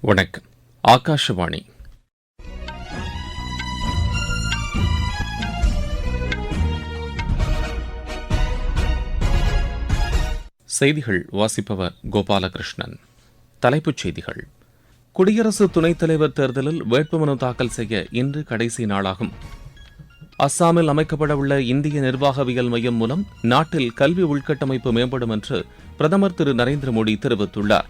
வணக்கம். ஆகாஷவாணி. செய்திகள் வாசிப்பவர் கோபாலகிருஷ்ணன். தலைப்புச் செய்திகள். குடியரசு துணைத் தலைவர் தேர்தலில் வேட்புமனு தாக்கல் செய்ய இன்று கடைசி நாளாகும். அஸ்ஸாமில் அமைக்கப்படவுள்ள இந்திய நிர்வாகவியல் மையம் மூலம் நாட்டில் கல்வி உள்கட்டமைப்பு மேம்படும் என்று பிரதமர் திரு நரேந்திர மோடி தெரிவித்துள்ளார்.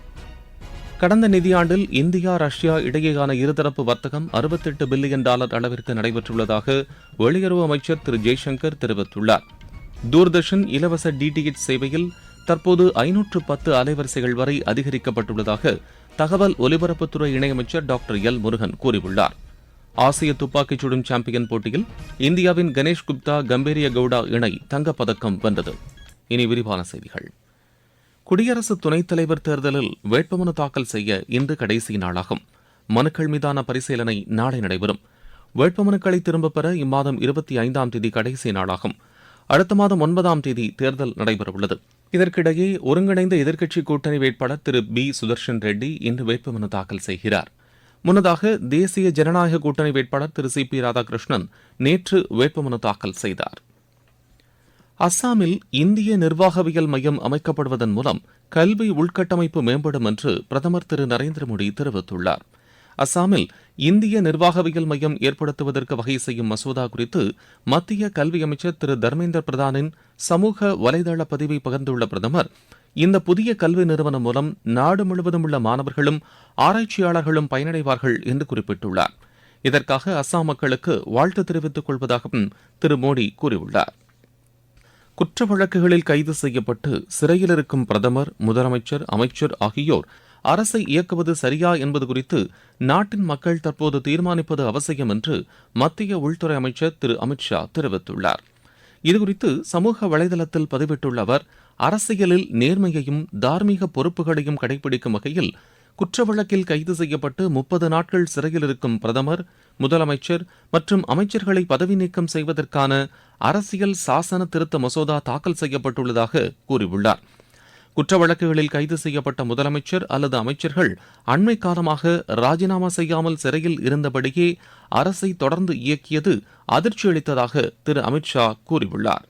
கடந்த நிதியாண்டில் இந்தியா ரஷ்யா இடையேயான இருதரப்பு வர்த்தகம் அறுபத்தெட்டு பில்லியன் டாலர் அளவிற்கு நடைபெற்றுள்ளதாக வெளியுறவு அமைச்சர் திரு ஜெய்சங்கர் தெரிவித்துள்ளார். தூர்தர்ஷன் இலவச டிடிஎச் சேவையில் தற்போது ஐநூற்று பத்து அலைவரிசைகள் வரை அதிகரிக்கப்பட்டுள்ளதாக தகவல் ஒலிபரப்புத்துறை இணையமைச்சர் டாக்டர் எல் முருகன் கூறியுள்ளார். ஆசிய துப்பாக்கிச் சுடும் சாம்பியன் போட்டியில் இந்தியாவின் கணேஷ் குப்தா கம்பீரிய கவுடா இணை தங்கப்பதக்கம் வென்றது. இனி விரிவான செய்திகள். குடியரசு துணைத் தலைவர் தேர்தலில் வேட்புமனு தாக்கல் செய்ய இன்று கடைசி நாளாகும். மனுக்கள் மீதான பரிசீலனை நாளை நடைபெறும். வேட்புமனுக்களை திரும்பப் பெற இம்மாதம் இருபத்தி ஐந்தாம் தேதி கடைசி நாளாகும். அடுத்த மாதம் ஒன்பதாம் தேதி தேர்தல் நடைபெறவுள்ளது. இதற்கிடையே ஒருங்கிணைந்த எதிர்க்கட்சி கூட்டணி வேட்பாளர் திரு பி. சுதர்ஷன் ரெட்டி இன்று வேட்புமனு தாக்கல் செய்கிறார். முன்னதாக தேசிய ஜனநாயக கூட்டணி வேட்பாளர் திரு சி. பி. ராதாகிருஷ்ணன் நேற்று வேட்புமனு தாக்கல் செய்தார். அஸ்ஸாமில் இந்திய நிர்வாகவியல் மையம் அமைக்கப்படுவதன் மூலம் கல்வி உள்கட்டமைப்பு மேம்படும் என்று பிரதமர் திரு நரேந்திர மோடி தெரிவித்துள்ளார். அஸ்ஸாமில் இந்திய நிர்வாகவியல் மையம் ஏற்படுத்துவதற்கு வகை செய்யும் மசோதா குறித்து மத்திய கல்வி அமைச்சர் திரு தர்மேந்திர பிரதானின் சமூக வலைதள பதிவை பகிர்ந்துள்ள பிரதமர் இந்த புதிய கல்வி நிறுவனம் மூலம் நாடு முழுவதும் உள்ள மாணவர்களும் ஆராய்ச்சியாளர்களும் பயனடைவார்கள் என்று குறிப்பிட்டுள்ளார். இதற்காக அஸ்ஸாம் மக்களுக்கு வாழ்த்து தெரிவித்துக் கொள்வதாகவும் திரு மோடி கூறியுள்ளார். குற்ற வழக்குகளில் கைது செய்யப்பட்டு சிறையில் இருக்கும் பிரதமர் முதலமைச்சர் அமைச்சர் ஆகியோர் அரசை இயக்குவது சரியா என்பது குறித்து நாட்டின் மக்கள் தற்போது தீர்மானிப்பது அவசியம் என்று மத்திய உள்துறை அமைச்சர் திரு. அமித்ஷா தெரிவித்துள்ளார். இதுகுறித்து சமூக வலைதளத்தில் பதிவிட்டுள்ள அவர் அரசியலில் நேர்மையையும் தார்மீக பொறுப்புகளையும் கடைபிடிக்கும் வகையில் குற்ற வழக்கில் கைது செய்யப்பட்டு முப்பது நாட்கள் சிறையில் இருக்கும் பிரதமர் முதலமைச்சர் மற்றும் அமைச்சர்களை பதவி நீக்கம் செய்வதற்கான அரசியல் சாசன திருத்த மசோதா தாக்கல் செய்யப்பட்டுள்ளதாக கூறியுள்ளார். குற்ற வழக்குகளில் கைது செய்யப்பட்ட முதலமைச்சர் அல்லது அமைச்சர்கள் அண்மை காலமாக ராஜினாமா செய்யாமல் சிறையில் இருந்தபடியே அரசை தொடர்ந்து இயக்கியது அதிர்ச்சியளித்ததாக திரு அமித்ஷா கூறியுள்ளார்.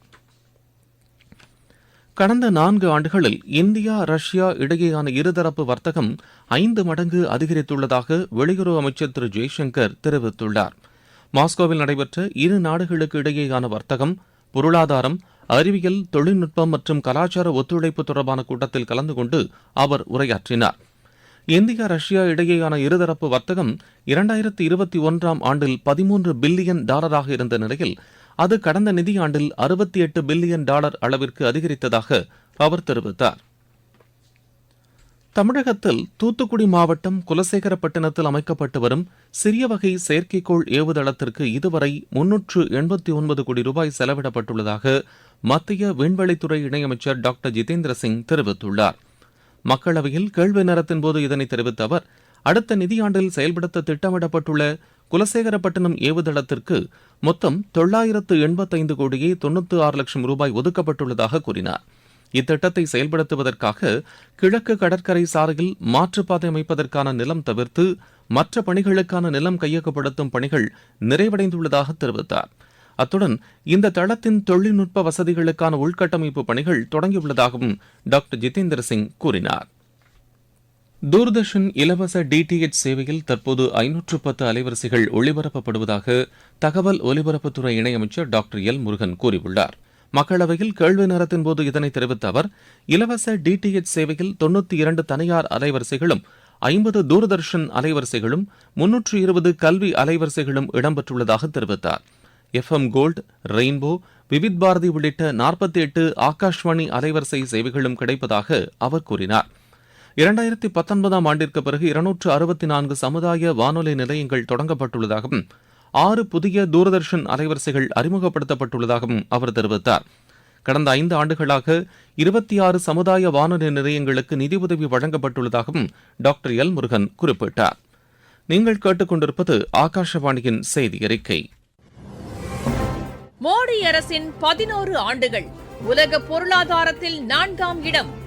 கடந்த நான்கு ஆண்டுகளில் இந்தியா ரஷ்யா இடையேயான இருதரப்பு வர்த்தகம் ஐந்து மடங்கு அதிகரித்துள்ளதாக வெளியுறவு அமைச்சர் திரு ஜெய்சங்கர் தெரிவித்துள்ளார். மாஸ்கோவில் நடைபெற்ற இரு நாடுகளுக்கு இடையேயான வர்த்தகம் பொருளாதாரம் அறிவியல் தொழில்நுட்பம் மற்றும் கலாச்சார ஒத்துழைப்பு தொடர்பான கூட்டத்தில் கலந்து கொண்டு அவர் உரையாற்றினார். இந்தியா ரஷ்யா இடையேயான இருதரப்பு வர்த்தகம் இரண்டாயிரத்தி இருபத்தி ஒன்றாம் ஆண்டில் பதிமூன்று பில்லியன் டாலராக இருந்த நிலையில் அது கடந்த நிதியாண்டில் அறுபத்தி எட்டு பில்லியன் டாலர் அளவிற்கு அதிகரித்ததாக அவர் தெரிவித்தார். தமிழகத்தில் தூத்துக்குடி மாவட்டம் குலசேகரப்பட்டினத்தில் அமைக்கப்பட்டு வரும் சிறிய வகை செயற்கைக்கோள் ஏவுதளத்திற்கு இதுவரை முன்னூற்று எண்பத்தி ஒன்பது கோடி ரூபாய் செலவிடப்பட்டுள்ளதாக மத்திய விண்வெளித்துறை இணையமைச்சர் டாக்டர் ஜிதேந்திர சிங் தெரிவித்துள்ளார். மக்களவையில் கேள்வி நேரத்தின் போது இதனை தெரிவித்த அவர் அடுத்த நிதியாண்டில் செயல்படுத்த திட்டமிடப்பட்டுள்ள குலசேகரப்பட்டினம் ஏவுதளத்திற்கு மொத்தம் தொள்ளாயிரத்து எண்பத்தைந்து கோடியே தொண்ணூற்று ஆறு லட்சம் ரூபாய் ஒதுக்கப்பட்டுள்ளதாக கூறினார். இத்திட்டத்தை செயல்படுத்துவதற்காக கிழக்கு கடற்கரை சாலையில் மாற்றுப்பாதை அமைப்பதற்கான நிலம் தவிர்த்து மற்ற பணிகளுக்கான நிலம் கையகப்படுத்தும் பணிகள் நிறைவடைந்துள்ளதாக தெரிவித்தார். அத்துடன் இந்த தளத்தின் தொழில்நுட்ப வசதிகளுக்கான உள்கட்டமைப்பு பணிகள் தொடங்கியுள்ளதாகவும் டாக்டர் ஜிதேந்திர சிங் கூறினார். தூர்தர்ஷன் இலவச டிடிஎச் சேவையில் தற்போது ஐநூற்று பத்து அலைவரிசைகள் ஒளிபரப்பப்படுவதாக தகவல் ஒலிபரப்புத்துறை இணையமைச்சர் டாக்டர் எல் முருகன் கூறியுள்ளார். மக்களவையில் கேள்வி நேரத்தின் போது இதனை தெரிவித்த அவர் இலவச டிடிஎச் சேவையில் தொன்னூற்றி இரண்டு தனியார் அலைவரிசைகளும் ஐம்பது தூர்தர்ஷன் அலைவரிசைகளும் முன்னூற்று இருபது கல்வி அலைவரிசைகளும் இடம்பெற்றுள்ளதாக தெரிவித்தார். F M gold rainbow Vividh Bharati உள்ளிட்ட நாற்பத்தி எட்டு ஆகாஷ்வாணி அலைவரிசை சேவைகளும் கிடைப்பதாக அவர் கூறினார். இரண்டாயிரத்தி பத்தொன்பதாம் ஆண்டிற்கு பிறகு இருநூற்று அறுபத்தி நான்கு சமுதாய வானொலி நிலையங்கள் தொடங்கப்பட்டுள்ளதாகவும் ஆறு புதிய தூரதர்ஷன் அலைவரிசைகள் அறிமுகப்படுத்தப்பட்டுள்ளதாகவும் அவர் தெரிவித்தார். கடந்த ஐந்து ஆண்டுகளாக இருபத்தி ஆறு சமுதாய வானொலி நிலையங்களுக்கு நிதியுதவி வழங்கப்பட்டுள்ளதாகவும் டாக்டர் எல் முருகன் குறிப்பிட்டார். நீங்கள் கேட்டுக்கொண்டிருப்பது ஆகாஷவாணியின் செய்தி அறிக்கை. மோடி அரசின் பதினோரு ஆண்டுகள் உலக பொருளாதாரத்தில் நான்காம் இடம்.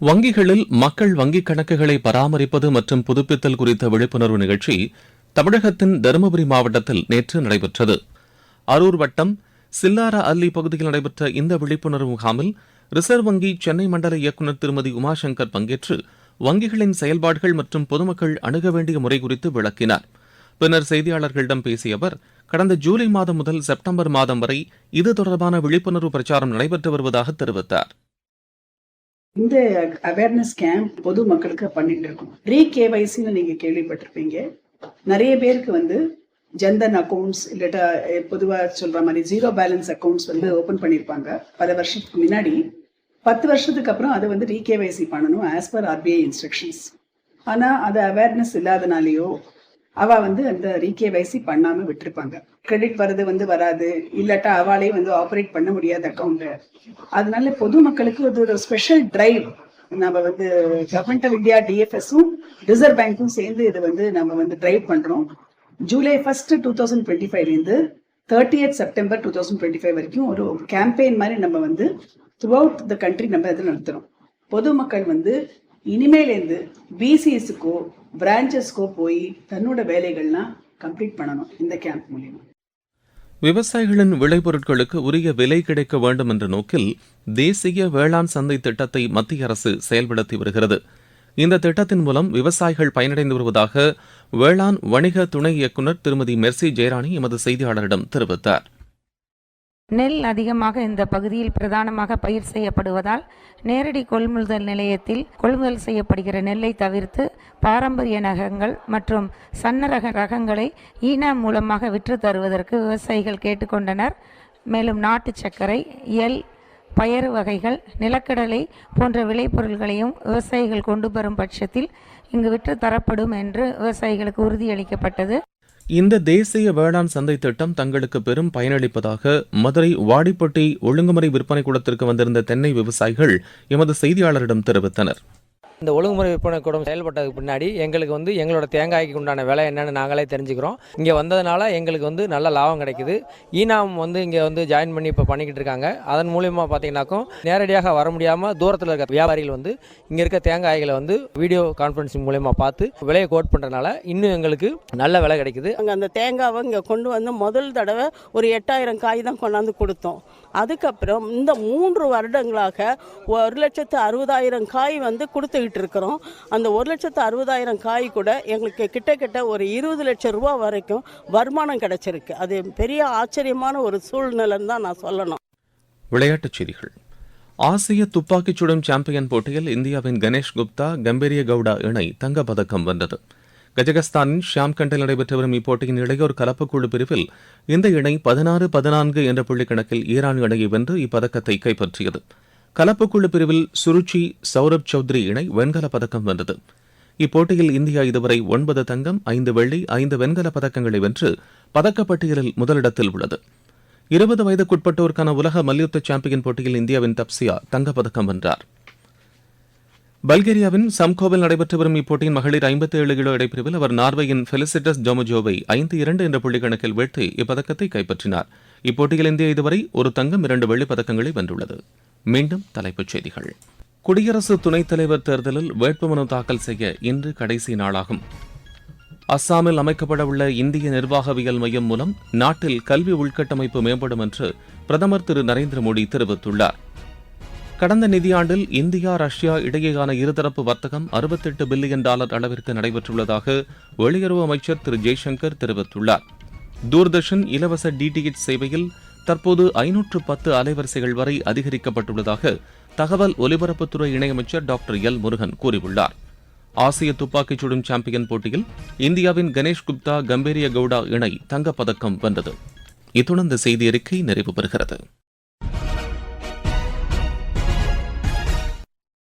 வங்கிகளில் மக்கள் வங்கிக் கணக்குகளை பராமரிப்பது மற்றும் புதுப்பித்தல் குறித்த விழிப்புணர்வு நிகழ்ச்சி தமிழகத்தின் தருமபுரி மாவட்டத்தில் நேற்று நடைபெற்றது. அரூர் வட்டம் சில்லாரா அல்லி பகுதியில் நடைபெற்ற இந்த விழிப்புணர்வு முகாமில் ரிசர்வ் வங்கி சென்னை மண்டல இயக்குநர் திருமதி உமாசங்கர் பங்கேற்று வங்கிகளின் செயல்பாடுகள் மற்றும் பொதுமக்கள் அணுக வேண்டிய முறை குறித்து விளக்கினார். பின்னர் செய்தியாளர்களிடம் பேசிய அவர் கடந்த ஜூலை மாதம் முதல் செப்டம்பர் மாதம் வரை இது தொடர்பான விழிப்புணர்வு பிரச்சாரம் நடைபெற்று வருவதாக தெரிவித்தார். இந்த அவேர்னஸ் கேம்ப் பொது மக்களுக்கு பண்ணிட்டு இருக்கோம். ரீ கேவைசின்னு நீங்க கேள்விப்பட்டிருப்பீங்க. நிறைய பேருக்கு வந்து ஜன்தன் அக்கௌண்ட்ஸ் இல்லாட்டா பொதுவாக பொதுவா சொல்ற மாதிரி ஜீரோ பேலன்ஸ் அக்கௌண்ட்ஸ் வந்து ஓபன் பண்ணியிருப்பாங்க பல வருஷத்துக்கு முன்னாடி பத்து வருஷத்துக்கு அப்புறம் அதை வந்து ரீ கேவைசி பண்ணணும் ஆஸ் பர் ஆர்பிஐ இன்ஸ்ட்ரக்ஷன்ஸ் ஆனா அது அவேர்னஸ் இல்லாதனாலேயோ அவ வந்து அந்த ரீகேவைசி பண்ணாம விட்டுருப்பாங்க. கிரெடிட் வரது வந்து வராது. இல்லாட்டா அவளே வந்து ஆப்ரேட் பண்ண முடியாத அக்கௌண்ட் அதனால பொதுமக்களுக்கு அது ஒரு ஸ்பெஷல் டிரைவ் நம்ம வந்து கவர்மெண்ட் ஆஃப் இந்தியா டிஎஃப்எஸும் ரிசர்வ் பேங்க்கும் சேர்ந்து இது வந்து நம்ம வந்து டிரைவ் பண்றோம். July first two thousand twenty ஃபைவ்லேருந்து thirty thirtieth September two thousand twenty five வரைக்கும் ஒரு கேம்பெயின் மாதிரி நம்ம வந்து த்ரூ அவுட் த கண்ட்ரி நம்ம இதை நடத்துகிறோம் பொதுமக்கள் வந்து இனிமேலேருந்து பிசிஎஸ்க்கோ பிரான்ச்சஸ்க்கோ போய் தன்னோட வேலைகள்லாம் கம்ப்ளீட் பண்ணணும் இந்த கேம்ப் மூலியமா. விவசாயிகளின் விளைபொருட்களுக்கு உரிய விலை கிடைக்க வேண்டும் என்ற நோக்கில் தேசிய வேளாண் சந்தை திட்டத்தை மத்திய அரசு செயல்படுத்தி வருகிறது. இந்த திட்டத்தின் மூலம் விவசாயிகள் பயனடைந்து வருவதாக வேளாண் வணிக துணை இயக்குநர் திருமதி மெர்சி ஜெயராணி எமது செய்தியாளரிடம் தெரிவித்தார். நெல் அதிகமாக இந்த பகுதியில் பிரதானமாக பயிர் செய்யப்படுவதால் நேரடி கொள்முதல் நிலையத்தில் கொள்முதல் செய்யப்படுகிற நெல்லை தவிர்த்து பாரம்பரிய நகங்கள் மற்றும் சன்னரக ரகங்களை ஈனா மூலமாக விற்று தருவதற்கு விவசாயிகள் கேட்டுக்கொண்டனர். மேலும் நாட்டு சர்க்கரை எல் பயறு வகைகள் நிலக்கடலை போன்ற விளைபொருள்களையும் விவசாயிகள் கொண்டு வரும் பட்சத்தில் இங்கு விற்று தரப்படும் என்று விவசாயிகளுக்கு உறுதியளிக்கப்பட்டது. இந்த தேசிய வேளாண் சந்தை திட்டம் தங்களுக்கு பெரும் பயனளிப்பதாக மதுரை வாடிப்பட்டி ஒழுங்குமுறை விற்பனை கூடத்திற்கு வந்திருந்த தென்னை விவசாயிகள் எமது செய்தியாளரிடம் தெரிவித்தனர். இந்த ஒழுங்குமுறை விற்பனை கூடம் செயல்பட்டதுக்கு பின்னாடி எங்களுக்கு வந்து எங்களோட தேங்காய்க்கு உண்டான விலை என்னன்னு நாங்களே தெரிஞ்சுக்கிறோம். இங்கே வந்ததுனால எங்களுக்கு வந்து நல்ல லாபம் கிடைக்குது. ஈனாம் வந்து இங்கே வந்து ஜாயின் பண்ணி இப்போ பண்ணிக்கிட்டு இருக்காங்க. அதன் மூலியமாக பார்த்தீங்கன்னாக்கும் நேரடியாக வர முடியாமல் தூரத்தில் இருக்க வியாபாரிகள் வந்து இங்கே இருக்க தேங்காய்களை வந்து வீடியோ கான்ஃபரன்சிங் மூலியமாக பார்த்து விலையை கோட் பண்ணுறதுனால இன்னும் எங்களுக்கு நல்ல விலை கிடைக்குது. அங்கே அந்த தேங்காவை இங்கே கொண்டு வந்து முதல் தடவை ஒரு எட்டாயிரம் காய் தான் கொண்டாந்து கொடுத்தோம். அதுக்கப்புறம் இந்த மூன்று வருடங்களாக ஒரு லட்சத்து அறுபதாயிரம் காய் வந்து கொடுத்து கொடுத்துக்கிட்டு இருக்கிறோம் அந்த ஒரு லட்சத்து அறுபதாயிரம் காய் கூட எங்களுக்கு கிட்டத்தட்ட ஒரு இருபது லட்சம் ரூபா வரைக்கும் வருமானம் கிடைச்சிருக்கு. அது பெரிய ஆச்சரியமான ஒரு சூழ்நிலைன்னு தான் நான் சொல்லணும். விளையாட்டுச் செய்திகள். ஆசிய துப்பாக்கிச் சுடும் சாம்பியன் போட்டியில் இந்தியாவின் கணேஷ் குப்தா கம்பீரிய கவுடா இணை தங்கப்பதக்கம் வென்றது. கஜகஸ்தானின் ஷியாம்கண்டில் நடைபெற்று வரும் இப்போட்டியின் இளையோர் கலப்புக்குழு பிரிவில் இந்த இணை பதினாறு பதினான்கு என்ற புள்ளிக்கணக்கில் ஈரான் இணையை வென்று இப்பதக்கத்தை கைப்பற்றியது. கலப்புக்குழு பிரிவில் சுருச்சி சௌரப் சௌத்ரி இணை வெண்கலப் பதக்கம் வென்றது. இப்போட்டியில் இந்தியா இதுவரை ஒன்பது தங்கம் ஐந்து வெள்ளி ஐந்து வெண்கலப் பதக்கங்களை வென்று பதக்கப்பட்டியலில் முதலிடத்தில் உள்ளது. இருபது வயதுக்குட்பட்டோருக்கான உலக மல்யுத்த சாம்பியன் போட்டியில் இந்தியாவின் தப்சியா தங்கப்பதக்கம் வென்றார். பல்கேரியாவின் சம்கோவில் நடைபெற்று வரும் இப்போட்டியின் மகளிர் 57 ஏழு கிலோ இடைப்பிரிவில் அவர் நார்வேயின் ஃபெலிசிட்டஸ் ஜோமோஜோவை ஐந்து இரண்டு என்ற புள்ளி கணக்கில் வீழ்த்தி இப்பதக்கத்தை கைப்பற்றினார். இப்போட்டியில் இந்தியா இதுவரை ஒரு தங்கம் இரண்டு வெள்ளிப் பதக்கங்களை வென்றுள்ளது. மீண்டும் தலைப்புச் செய்திகள். குடியரசு துணைத் தலைவர் தேர்தலில் வேட்புமனு தாக்கல் செய்ய இன்று கடைசி நாளாகும். அஸ்ஸாமில் அமைக்கப்படவுள்ள இந்திய நிர்வாகவியல் மையம் மூலம் நாட்டில் கல்வி உள்கட்டமைப்பு மேம்படும் என்று பிரதமர் திரு நரேந்திர மோடி தெரிவித்துள்ளார். கடந்த நிதியாண்டில் இந்தியா ரஷ்யா இடையேயான இருதரப்பு வர்த்தகம் 68 பில்லியன் டாலர் அளவிற்கு நடைபெற்றுள்ளதாக வெளியுறவு அமைச்சர் திரு ஜெய்சங்கர் தெரிவித்துள்ளார். தூர்தர்ஷன் இலவச டிடிஎச் சேவையில் தற்போது ஐநூற்று பத்து அலைவரிசைகள் வரை அதிகரிக்கப்பட்டுள்ளதாக தகவல் ஒலிபரப்புத்துறை இணையமைச்சர் டாக்டர் எல் முருகன் கூறியுள்ளார். ஆசிய துப்பாக்கிச் சுடும் சாம்பியன் போட்டியில் இந்தியாவின் கணேஷ் குப்தா கம்பீரிய கவுடா இணை தங்கப்பதக்கம் வென்றது. இத்துடன் இந்த செய்தி அறிக்கை நிறைவு பெறுகிறது.